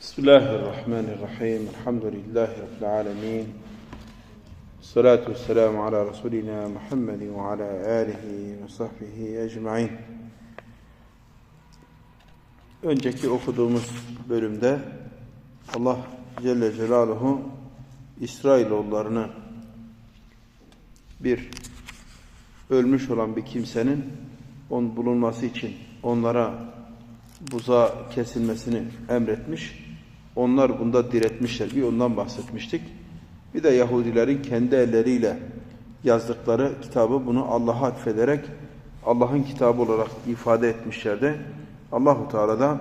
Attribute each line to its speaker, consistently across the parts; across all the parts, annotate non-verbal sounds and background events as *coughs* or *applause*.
Speaker 1: Bismillahirrahmanirrahim. Elhamdülillahi Rabbil alemin. Salatu vesselamu ala Resulina Muhammedin ve ala alihi ve sahbihi ecmain. Önceki okuduğumuz bölümde Allah Celle Celaluhu İsrailoğullarını bir ölmüş olan bir kimsenin on bulunması için onlara buza kesilmesini emretmiş onlar bunda diretmişler. Bir ondan bahsetmiştik. Bir de Yahudilerin kendi elleriyle yazdıkları kitabı bunu Allah'a atfederek Allah'ın kitabı olarak ifade etmişlerdi. Allahu Teala da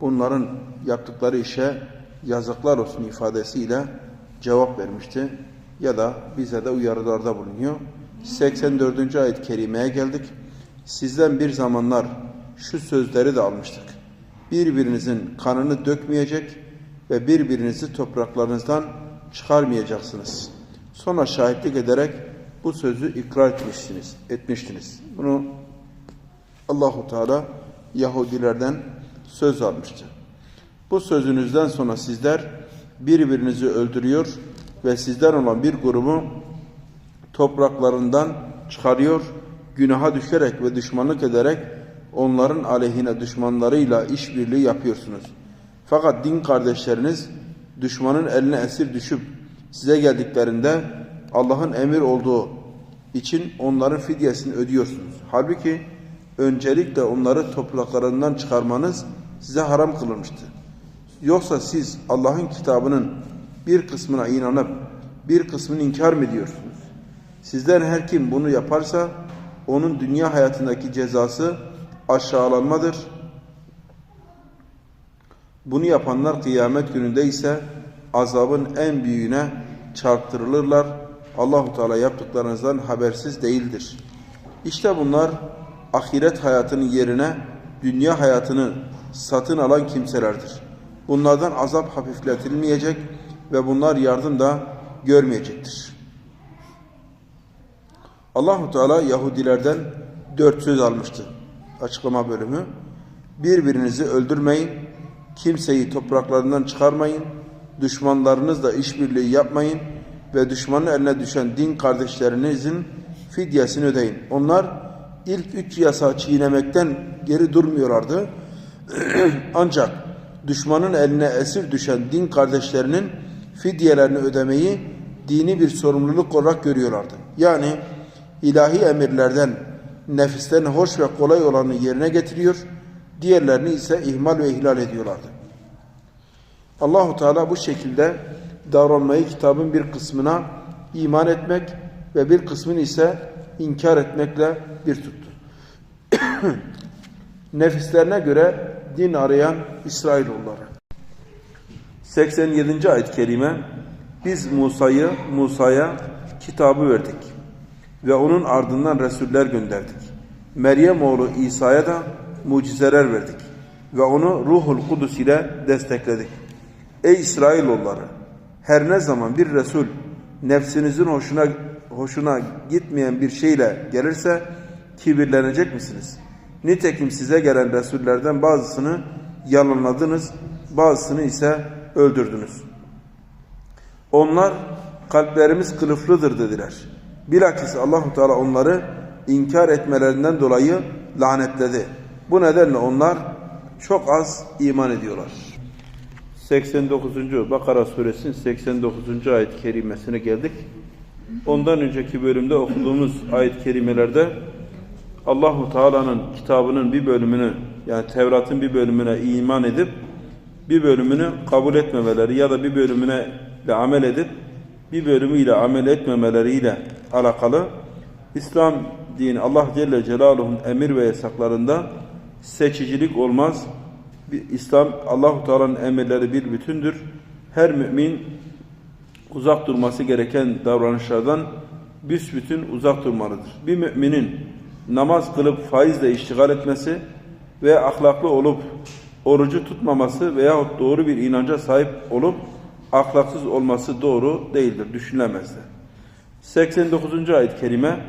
Speaker 1: bunların yaptıkları işe yazıklar olsun ifadesiyle cevap vermişti. Ya da bize de uyarılarda bulunuyor. 84. ayet-i kerimeye geldik. Sizden bir zamanlar şu sözleri de almıştık. Birbirinizin kanını dökmeyecek ve birbirinizi topraklarınızdan çıkarmayacaksınız. Sonra şahitlik ederek bu sözü ikrar etmişsiniz. etmiştiniz. Bunu Allahu Teala Yahudilerden söz almıştı. Bu sözünüzden sonra sizler birbirinizi öldürüyor ve sizden olan bir grubu topraklarından çıkarıyor, günaha düşerek ve düşmanlık ederek onların aleyhine düşmanlarıyla işbirliği yapıyorsunuz. Fakat din kardeşleriniz düşmanın eline esir düşüp size geldiklerinde Allah'ın emir olduğu için onların fidyesini ödüyorsunuz. Halbuki öncelikle onları topraklarından çıkarmanız size haram kılınmıştı. Yoksa siz Allah'ın kitabının bir kısmına inanıp bir kısmını inkar mı ediyorsunuz? Sizden her kim bunu yaparsa onun dünya hayatındaki cezası aşağılanmadır. Bunu yapanlar kıyamet gününde ise azabın en büyüğüne çarptırılırlar. Allahu Teala yaptıklarınızdan habersiz değildir. İşte bunlar ahiret hayatının yerine dünya hayatını satın alan kimselerdir. Bunlardan azap hafifletilmeyecek ve bunlar yardım da görmeyecektir. Allahu Teala Yahudilerden dört söz almıştı. Açıklama bölümü. Birbirinizi öldürmeyin, kimseyi topraklarından çıkarmayın, düşmanlarınızla işbirliği yapmayın ve düşmanın eline düşen din kardeşlerinizin fidyesini ödeyin. Onlar ilk üç yasa çiğnemekten geri durmuyorlardı. *clears throat* Ancak düşmanın eline esir düşen din kardeşlerinin fidyelerini ödemeyi dini bir sorumluluk olarak görüyorlardı. Yani ilahi emirlerden nefislerin hoş ve kolay olanı yerine getiriyor, diğerlerini ise ihmal ve ihlal ediyorlardı. Allahu Teala bu şekilde davranmayı kitabın bir kısmına iman etmek ve bir kısmını ise inkar etmekle bir tuttu. *coughs* Nefislerine göre din arayan İsrailoğulları. 87. ayet-i kerime biz Musa'yı Musa'ya kitabı verdik ve onun ardından resuller gönderdik. Meryem oğlu İsa'ya da mucizeler verdik ve onu Ruhul Kudüs ile destekledik. Ey İsrailoğulları her ne zaman bir resul nefsinizin hoşuna hoşuna gitmeyen bir şeyle gelirse kibirlenecek misiniz? Nitekim size gelen resullerden bazısını yalanladınız, bazısını ise öldürdünüz. Onlar kalplerimiz kılıflıdır dediler. Bilakis Allahu Teala onları inkar etmelerinden dolayı lanetledi. Bu nedenle onlar çok az iman ediyorlar. 89. Bakara suresinin 89. ayet-i kerimesine geldik. Ondan önceki bölümde okuduğumuz ayet-i kerimelerde Allahu Teala'nın kitabının bir bölümünü yani Tevrat'ın bir bölümüne iman edip bir bölümünü kabul etmemeleri ya da bir bölümüne de amel edip bir bölümüyle amel etmemeleriyle alakalı İslam dini Allah Celle Celaluhu'nun emir ve yasaklarında seçicilik olmaz. İslam Allahu Teala'nın emirleri bir bütündür. Her mümin uzak durması gereken davranışlardan büsbütün uzak durmalıdır. Bir müminin namaz kılıp faizle iştigal etmesi ve ahlaklı olup orucu tutmaması veyahut doğru bir inanca sahip olup ahlaksız olması doğru değildir, düşünülemezdi. 89. ayet-i kerime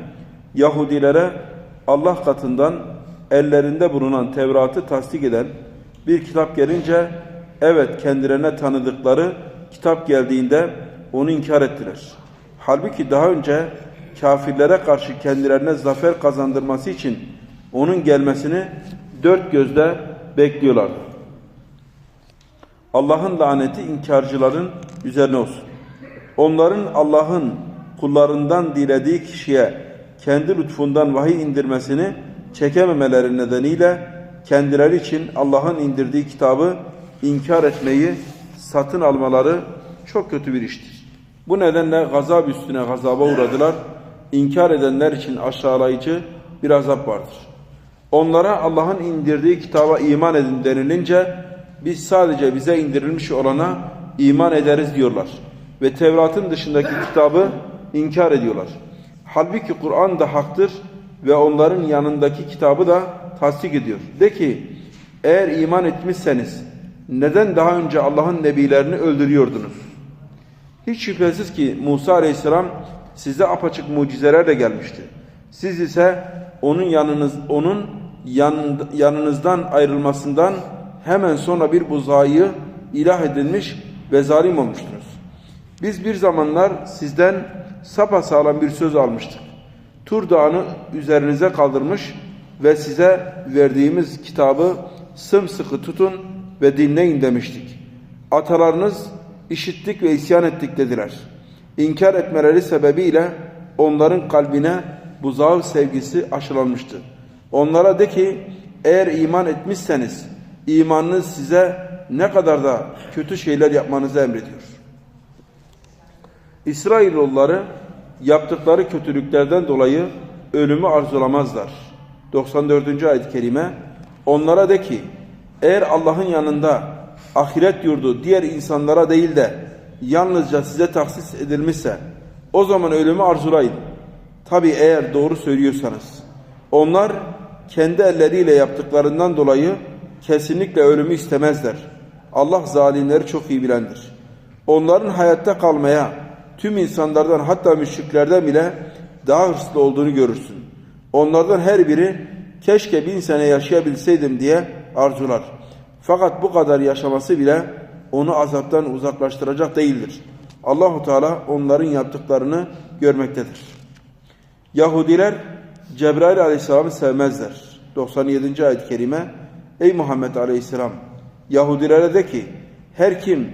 Speaker 1: Yahudilere Allah katından ellerinde bulunan Tevrat'ı tasdik eden bir kitap gelince Evet kendilerine tanıdıkları kitap geldiğinde onu inkar ettiler. Halbuki daha önce kafirlere karşı kendilerine zafer kazandırması için onun gelmesini dört gözle bekliyorlardı. Allah'ın laneti inkarcıların üzerine olsun. Onların Allah'ın kullarından dilediği kişiye kendi lütfundan vahiy indirmesini çekememeleri nedeniyle kendileri için Allah'ın indirdiği kitabı inkar etmeyi satın almaları çok kötü bir iştir. Bu nedenle gazap üstüne gazaba uğradılar. İnkar edenler için aşağılayıcı bir azap vardır. Onlara Allah'ın indirdiği kitaba iman edin denilince biz sadece bize indirilmiş olana iman ederiz diyorlar. Ve Tevrat'ın dışındaki kitabı inkar ediyorlar. Halbuki Kur'an da haktır ve onların yanındaki kitabı da tasdik ediyor. De ki eğer iman etmişseniz neden daha önce Allah'ın nebilerini öldürüyordunuz? Hiç şüphesiz ki Musa aleyhisselam size apaçık mucizelerle gelmişti. Siz ise onun yanınız onun yanında, yanınızdan ayrılmasından hemen sonra bir buzağıyı ilah edilmiş ve zalim olmuştunuz. Biz bir zamanlar sizden sapasağlam bir söz almıştık. Tur dağını üzerinize kaldırmış ve size verdiğimiz kitabı sımsıkı tutun ve dinleyin demiştik. Atalarınız işittik ve isyan ettik dediler. İnkar etmeleri sebebiyle onların kalbine buzağı sevgisi aşılanmıştı. Onlara de ki eğer iman etmişseniz imanınız size ne kadar da kötü şeyler yapmanızı emrediyor. İsrailoğulları yaptıkları kötülüklerden dolayı ölümü arzulamazlar. 94. ayet-i kerime onlara de ki eğer Allah'ın yanında ahiret yurdu diğer insanlara değil de yalnızca size tahsis edilmişse o zaman ölümü arzulayın. Tabi eğer doğru söylüyorsanız. Onlar kendi elleriyle yaptıklarından dolayı kesinlikle ölümü istemezler. Allah zalimleri çok iyi bilendir. Onların hayatta kalmaya tüm insanlardan hatta müşriklerden bile daha hırslı olduğunu görürsün. Onlardan her biri keşke bin sene yaşayabilseydim diye arzular. Fakat bu kadar yaşaması bile onu azaptan uzaklaştıracak değildir. Allahu Teala onların yaptıklarını görmektedir. Yahudiler Cebrail Aleyhisselam'ı sevmezler. 97. ayet-i kerime Ey Muhammed Aleyhisselam Yahudilere de ki her kim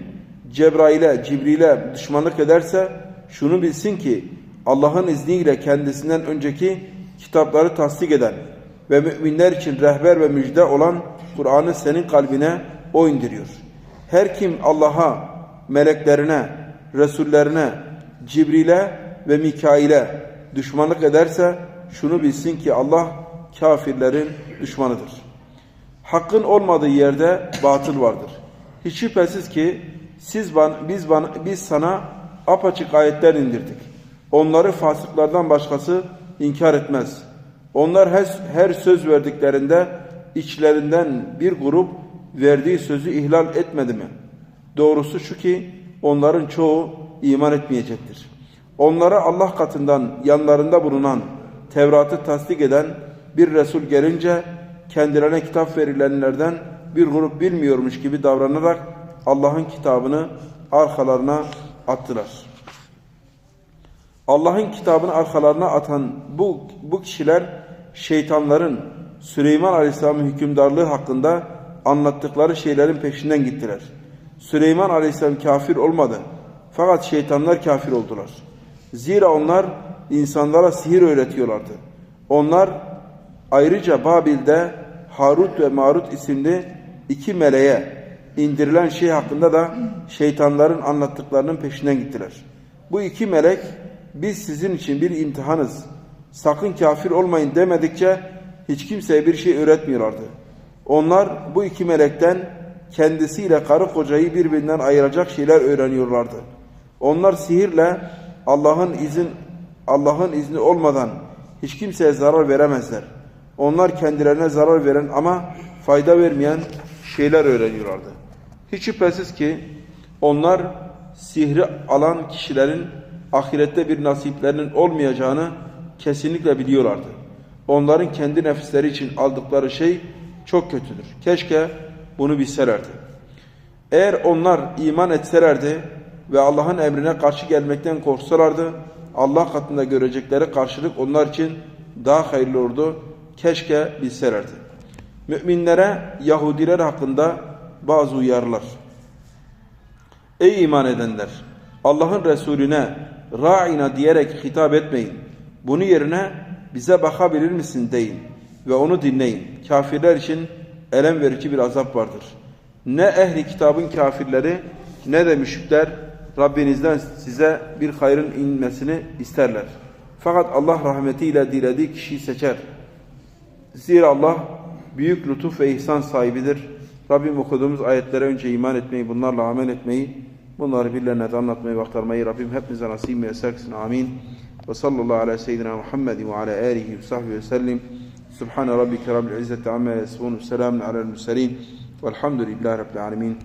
Speaker 1: Cebrail'e, Cibril'e düşmanlık ederse şunu bilsin ki Allah'ın izniyle kendisinden önceki kitapları tasdik eden ve müminler için rehber ve müjde olan Kur'an'ı senin kalbine o indiriyor. Her kim Allah'a, meleklerine, Resullerine, Cibril'e ve Mikail'e düşmanlık ederse şunu bilsin ki Allah kafirlerin düşmanıdır. Hakkın olmadığı yerde batıl vardır. Hiç şüphesiz ki siz ban, biz, ban, biz sana apaçık ayetler indirdik. Onları fasıklardan başkası inkar etmez. Onlar her, her söz verdiklerinde içlerinden bir grup verdiği sözü ihlal etmedi mi? Doğrusu şu ki onların çoğu iman etmeyecektir. Onlara Allah katından yanlarında bulunan Tevrat'ı tasdik eden bir Resul gelince kendilerine kitap verilenlerden bir grup bilmiyormuş gibi davranarak Allah'ın kitabını arkalarına attılar. Allah'ın kitabını arkalarına atan bu, bu kişiler şeytanların Süleyman Aleyhisselam'ın hükümdarlığı hakkında anlattıkları şeylerin peşinden gittiler. Süleyman Aleyhisselam kafir olmadı. Fakat şeytanlar kafir oldular. Zira onlar insanlara sihir öğretiyorlardı. Onlar ayrıca Babil'de Harut ve Marut isimli iki meleğe indirilen şey hakkında da şeytanların anlattıklarının peşinden gittiler. Bu iki melek biz sizin için bir imtihanız. Sakın kafir olmayın demedikçe hiç kimseye bir şey öğretmiyorlardı. Onlar bu iki melekten kendisiyle karı kocayı birbirinden ayıracak şeyler öğreniyorlardı. Onlar sihirle Allah'ın izin Allah'ın izni olmadan hiç kimseye zarar veremezler. Onlar kendilerine zarar veren ama fayda vermeyen şeyler öğreniyorlardı. Hiç şüphesiz ki onlar sihri alan kişilerin ahirette bir nasiplerinin olmayacağını kesinlikle biliyorlardı. Onların kendi nefisleri için aldıkları şey çok kötüdür. Keşke bunu bilselerdi. Eğer onlar iman etselerdi ve Allah'ın emrine karşı gelmekten korksalardı, Allah katında görecekleri karşılık onlar için daha hayırlı olurdu. Keşke bilselerdi. Müminlere Yahudiler hakkında bazı uyarılar. Ey iman edenler! Allah'ın Resulüne ra'ina diyerek hitap etmeyin. Bunu yerine bize bakabilir misin deyin ve onu dinleyin. Kafirler için elem verici bir azap vardır. Ne ehli kitabın kafirleri ne de müşrikler Rabbinizden size bir hayrın inmesini isterler. Fakat Allah rahmetiyle dilediği kişiyi seçer. Zira Allah büyük lütuf ve ihsan sahibidir. Rabbim okuduğumuz ayetlere önce iman etmeyi, bunlarla amel etmeyi, bunları birilerine de anlatmayı ve aktarmayı Rabbim hepimize nasip kılsın. Amin. Ve sallallahu ala seyyidina Muhammedin ve ala alihi ve sahbihi ve sellim. Subhane rabbike rabbil izzeti amma yasifun. Selamun alel murselin. Velhamdülillahi rabbil alemin.